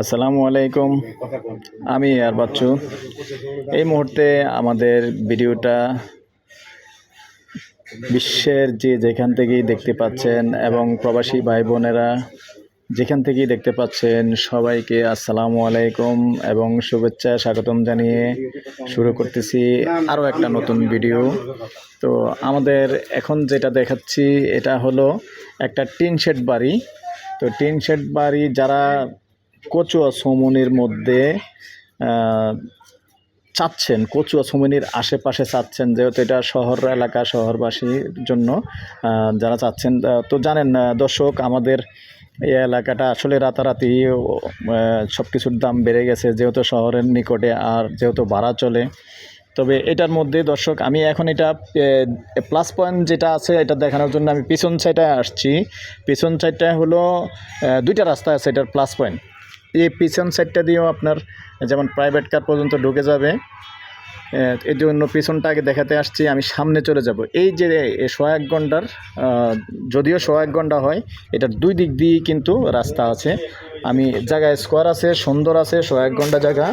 আসসালামু আলাইকুম। আমি আর বাচ্চু। এই মুহূর্তে আমাদের ভিডিওটা বিশ্বের যে যেখান থেকেই দেখতে পাচ্ছেন এবং প্রবাসী ভাই বোনেরা যেখান থেকেই দেখতে পাচ্ছেন, সবাইকে আসসালামু আলাইকুম এবং শুভেচ্ছা, স্বাগতম জানিয়ে শুরু করতেছি আরও একটা নতুন ভিডিও। তো আমাদের এখন যেটা দেখাচ্ছি, এটা হলো একটা টিন শেড বাড়ি। তো টিন শেড বাড়ি যারা কচুয়া সমনির মধ্যে চাচ্ছেন, কচুয়া সমনির আশেপাশে চাচ্ছেন, যেহেতু এটা শহর এলাকা, শহরবাসীর জন্য যারা চাচ্ছেন তো জানেন দর্শক, আমাদের এই এলাকাটা আসলে রাতারাতি সব কিছুর দাম বেড়ে গেছে, যেহেতু শহরের নিকটে আর যেহেতু ভাড়া চলে তবে এটার মধ্যে, দর্শক, আমি এখন এটা প্লাস পয়েন্ট যেটা আছে এটা দেখানোর জন্য আমি পিছন সাইডে আসছি। পিছন সাইডটা হলো দুইটা রাস্তা আছে এটার প্লাস পয়েন্ট এই পিছন সাইডটা দিয়েও আপনার, যেমন প্রাইভেট কার পর্যন্ত ঢুকে যাবে। এই জন্য পিছনটা আগে দেখাতে আসছি, আমি সামনে চলে যাব। এই যে শো এক ঘণ্টার যদিও শো এক ঘণ্টা হয়, এটার দুই দিক দিয়েই কিন্তু রাস্তা আছে। আমি জায়গায় স্কোয়ার আছে, সুন্দর আছে শো এক ঘণ্টা জায়গা।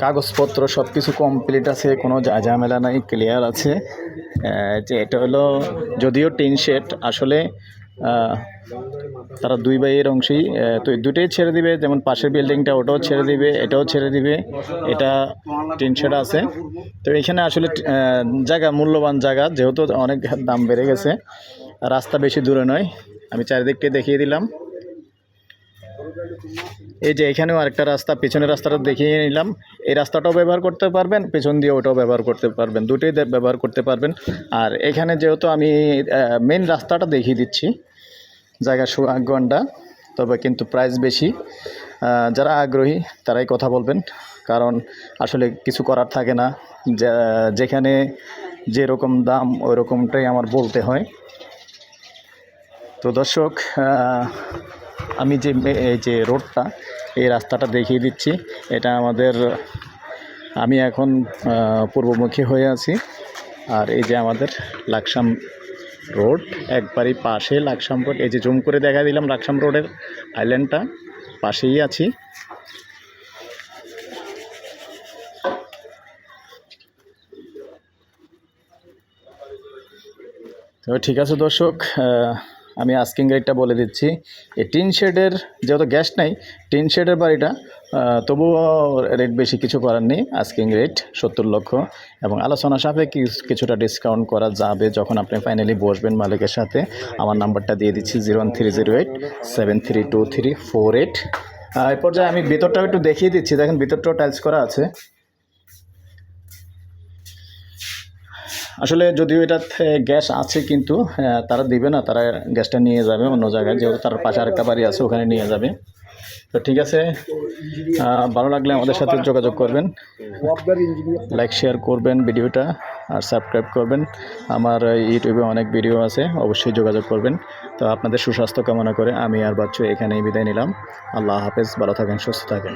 কাগজপত্র সব কিছু কমপ্লিট আছে, কোনো ঝামেলা নাই ক্লিয়ার আছে। যে এটা হলো যদিও টিন শেড, আসলে তারা দুই ভাইয়ের অংশেই তো দুটোই ছেড়ে দিবে, যেমন পাশের বিল্ডিংটা ওটাও ছেড়ে দিবে, এটাও ছেড়ে দিবে, এটা টিন শেড আছে। তো এখানে আসলে জায়গা, মূল্যবান জায়গা, যেহেতু অনেক দাম বেড়ে গেছে, রাস্তা বেশি দূরে নয়, আমি চারিদিকটা দেখিয়ে দিলাম। এই যে এখানেও আরেকটা রাস্তা, পেছনের রাস্তাটা দেখিয়ে নিলাম। এই রাস্তাটাও ব্যবহার করতে পারবেন, পেছন দিয়ে ওটাও ব্যবহার করতে পারবেন, দুটোই ব্যবহার করতে পারবেন। আর এখানে যেহেতু আমি মেন রাস্তাটা দেখিয়ে দিচ্ছি, জায়গা সু এক ঘণ্টা তবে কিন্তু প্রাইস বেশি। যারা আগ্রহী, তারাই কথা বলবেন, কারণ আসলে কিছু করার থাকে না। যেখানে যেরকম দাম ওই রকমটাই আমার বলতে হয়। তো দর্শক আমি যে এই যে রোডটা, এই রাস্তাটা দেখিয়ে দিচ্ছি। এটা আমাদের, আমি এখন পূর্বমুখী হয়ে আছি। আর এই যে আমাদের লাকসাম রোড, একবারই পাশে লাকসাম রোড। এই যে জুম করে দেখা দিলাম লাকসাম রোডের আইল্যান্ডটা পাশেই আছি। তো ঠিক আছে দর্শক আমি আস্কিং রেটটা বলে দিচ্ছি। এই টিন শেডের যেহেতু গ্যাস নাই, টিন শেডের বাড়িটা তবুও রেট বেশি কিছু করার নেই আস্কিং রেট সত্তর লক্ষ। এবং আলোচনা সাপেক্ষে কিছু- কিছুটা ডিসকাউন্ট করা যাবে যখন আপনি ফাইনালি বসবেন মালিকের সাথে। আমার নাম্বারটা দিয়ে দিচ্ছি zero one three zero eight seven three two three four eight এই পর্যায়ে আমি ভিতরটাও একটু দেখিয়ে দিচ্ছি দেখেন ভিতরটাও টাইলস করা আছে আসলে যদিও এটাতে গ্যাস আছে কিন্তু তারা দিবে না, তারা গ্যাসটা নিয়ে যাবে অন্য জায়গায়, যেহেতু তার পাশে আরেকটা বাড়ি আছে, ওখানে নিয়ে যাবে। তো ঠিক আছে ভালো লাগলে আমাদের সাথে যোগাযোগ করবেন। লাইক শেয়ার করবেন ভিডিওটা আর সাবস্ক্রাইব করবেন। আমার ইউটিউবে অনেক ভিডিও আছে, অবশ্যই যোগাযোগ করবেন। তো আপনাদের সুস্বাস্থ্য কামনা করে আমি আর বাচ্চু এখানেই বিদায় নিলাম। আল্লাহ হাফেজ, ভালো থাকেন, সুস্থ থাকেন।